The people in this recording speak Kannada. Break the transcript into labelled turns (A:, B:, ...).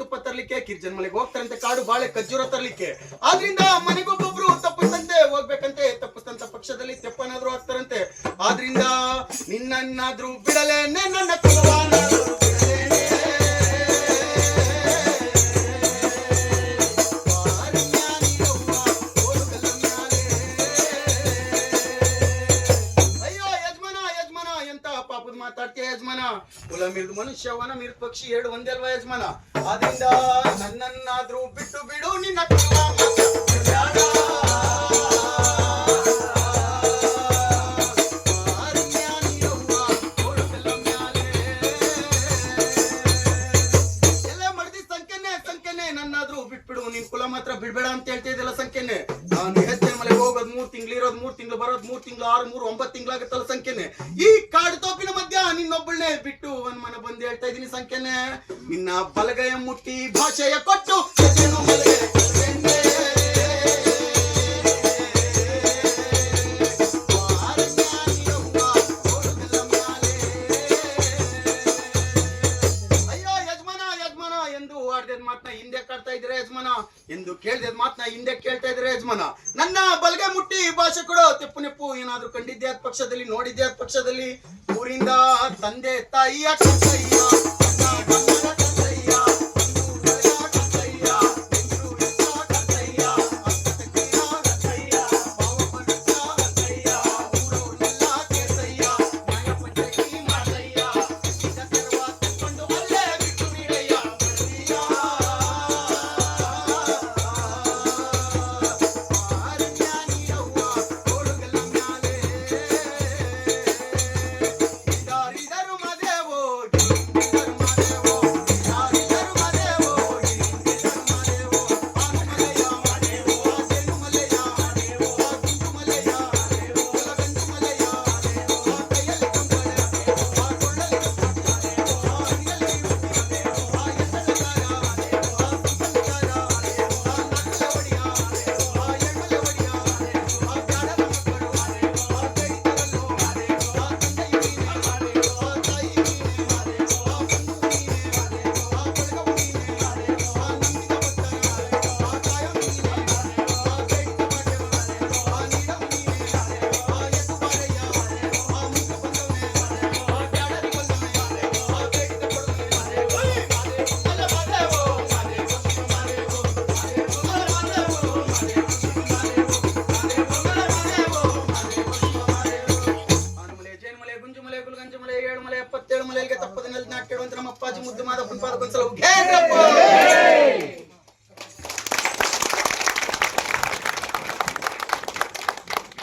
A: ತುಪ್ಪ ತರಲಿಕ್ಕೆ ಕಿರ್ಜನ್ ಮನೆಗೆ ಹೋಗ್ತಾರಂತೆ, ಕಾಡು ಬಾಳೆ ಖಜ್ಜೂರ ತರಲಿಕ್ಕೆ. ಆದ್ರಿಂದ ಮನೆಗೊಬ್ಬೊಬ್ರು ತಪ್ಪಿಸ್ತಂತೆ, ಹೋಗ್ಬೇಕಂತೆ, ತಪ್ಪಿಸ್ತಂತ ಪಕ್ಷದಲ್ಲಿ ತೆಪ್ಪನಾದ್ರೂ ಆಗ್ತಾರಂತೆ. ಆದ್ರಿಂದ ನಿನ್ನನ್ನಾದ್ರೂ ಬಿಡಲೆ ನನ್ನ ಮಾತಾಡ್ತೀಯ ಯಜಮಾನ ಕುಲ ಮಿರ್ದು ಮನುಷ್ಯ ವನ ಮಿರ್ದು ಪಕ್ಷಿ ಎರಡು ಒಂದೇ ಅಲ್ವಾ ಯಜಮಾನ ಅದರಿಂದ ನನ್ನನ್ನಾದ್ರೂ ಬಿಟ್ಟು ಬಿಡು, ನಿನ್ನ. ಎಲ್ಲ ಮಡ್ದಿ ಸಂಖ್ಯೆನೆ ಸಂಖ್ಯೆನೆ ನನ್ನಾದ್ರೂ ಬಿಟ್ಬಿಡು ನಿನ್ ಕುಲ ಮಾತ್ರ ಬಿಡ್ಬೇಡ ಅಂತ ಹೇಳ್ತಾ ಇದೆಲ್ಲ ಸಂಖ್ಯೆನೆ ತಿಂಗಳು ಇರೋದ್ ಮೂರ್ ತಿಂಗಳು ಬರೋದ್ ಮೂರ್ ತಿಂಗಳು, ಆರು, ಮೂರು, ಒಂಬತ್ತು ತಿಂಗಳಾಗುತ್ತಲ್ಲ ಸಂಖ್ಯೆನೆ. ಈ ಕಾಡು ತೋಪಿನ ಮಧ್ಯ ನಿನ್ನೊಬ್ಬಳನ್ನೇ ಬಿಟ್ಟು ಒಂದ್ ಮನೆ ಬಂದು ಹೇಳ್ತಾ ಇದೀನಿ ಸಂಖ್ಯೆನೆ. ನಿನ್ನ ಬಲಗಯ ಮುಟ್ಟಿ ಭಾಷೆಯ ಕೊಟ್ಟು ಇದ್ರೆ ಯಜಮಾನ? ಎಂದು ಕೇಳ್ದಿದ್ ಮಾತ್ ನಾ ಹಿಂದೆ ಕೇಳ್ತಾ ಇದ್ರೆ ಯಜಮಾನ? ನನ್ನ ಬಲಗೆ ಮುಟ್ಟಿ ಭಾಷೆ ಕೊಡೋ, ತೆಪ್ಪು ನೆಪ್ಪು. ಏನಾದ್ರೂ ಕಂಡಿದ್ದೆ ಪಕ್ಷದಲ್ಲಿ, ನೋಡಿದ್ದೆ ಪಕ್ಷದಲ್ಲಿ. ಊರಿಂದ ತಂದೆ ತಾಯಿಯ ಮಾದಪ್ಪನ ಪಾದ ಗೊಂಚಲ